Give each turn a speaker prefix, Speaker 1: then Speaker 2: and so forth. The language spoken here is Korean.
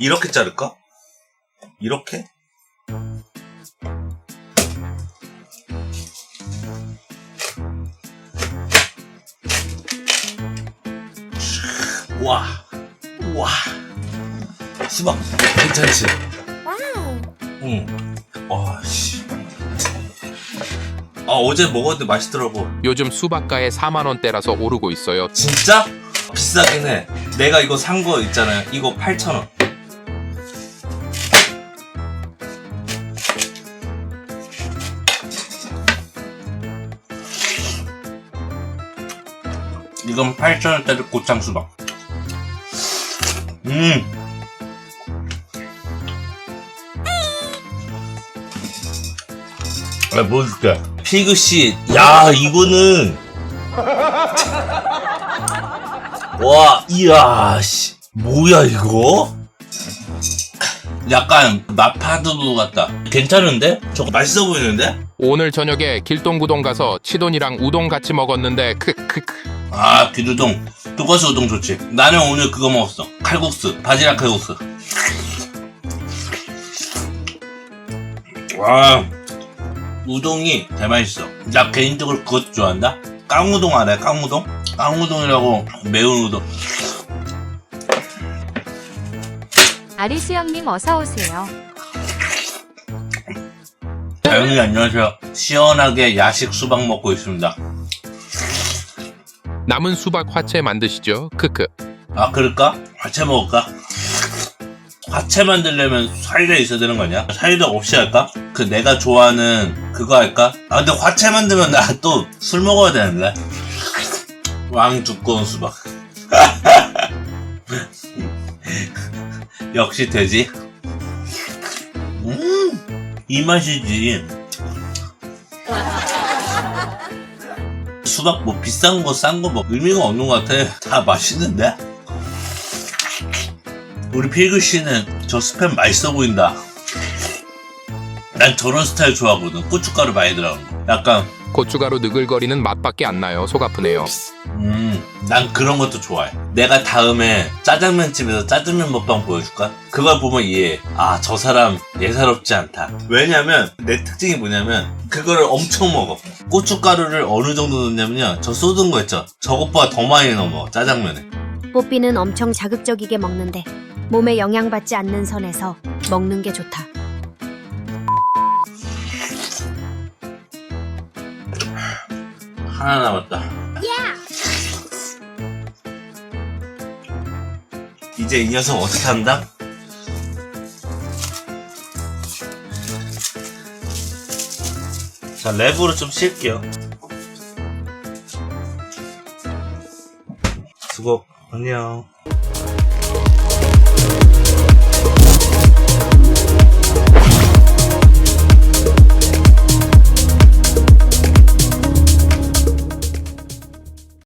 Speaker 1: 이렇게 자를까? 이렇게? 와, 와. 수박 괜찮지? 응. 와, 씨. 아, 어제 먹었는데 맛있더라고.
Speaker 2: 요즘 수박가에 4만 원대라서 오르고 있어요.
Speaker 1: 진짜? 비싸긴 해. 내가 이거 산 거 있잖아요. 이거 8,000원. 이건 8,000원짜리 고창 수박. 음. 아, 뭐 줄게? 피그씨, 야, 이거는. 와, 이야, 씨. 뭐야, 이거? 약간 마파두부 같다. 괜찮은데? 저거 맛있어 보이는데?
Speaker 2: 오늘 저녁에 길동구동 가서 치돈이랑 우동 같이 먹었는데 크크크.
Speaker 1: 아, 기두동. 두꺼스 우동 좋지. 나는 오늘 그거 먹었어. 칼국수. 바지락 칼국수. 와, 우동이 대맛있어. 나 개인적으로 그것도 좋아한다? 깡우동 알아요? 깡우동? 깡우동이라고 매운 우동.
Speaker 3: 아리수영님 어서 오세요.
Speaker 1: 다영이 안녕하세요. 시원하게 야식 수박 먹고 있습니다.
Speaker 2: 남은 수박 화채 만드시죠. 크크.
Speaker 1: 아 그럴까? 화채 먹을까? 화채 만들려면 사이다 있어야 되는 거 아니야? 사이다 없이 할까? 그 내가 좋아하는 그거 할까? 아 근데 화채 만들면 나 또 술 먹어야 되는데 왕 두꺼운 수박 역시 돼지 음 이 맛이지 수박 뭐 비싼 거 싼 거 뭐 의미가 없는 것 같아 다 맛있는데 우리 필그 씨는 저 스팸 맛있어 보인다. 난 저런 스타일 좋아하거든. 고춧가루 많이 들어간 거. 약간,
Speaker 2: 고춧가루 느글거리는 맛밖에 안 나요. 속 아프네요.
Speaker 1: 음, 난 그런 것도 좋아해. 내가 다음에 짜장면 집에서 짜장면 먹방 보여줄까? 그걸 보면 이해해. 아, 저 사람 예사롭지 않다. 왜냐면, 내 특징이 뭐냐면, 그거를 엄청 먹어. 고춧가루를 어느 정도 넣냐면요. 저 쏟은 거 있죠? 저것보다 더 많이 넣어 짜장면에.
Speaker 3: 뽀삐는 엄청 자극적이게 먹는데 몸에 영향받지 않는 선에서 먹는 게 좋다.
Speaker 1: 하나 남았다. 이제 이 녀석 어떻게 한다? 자, 랩으로 좀 쉴게요. 수고, 안녕.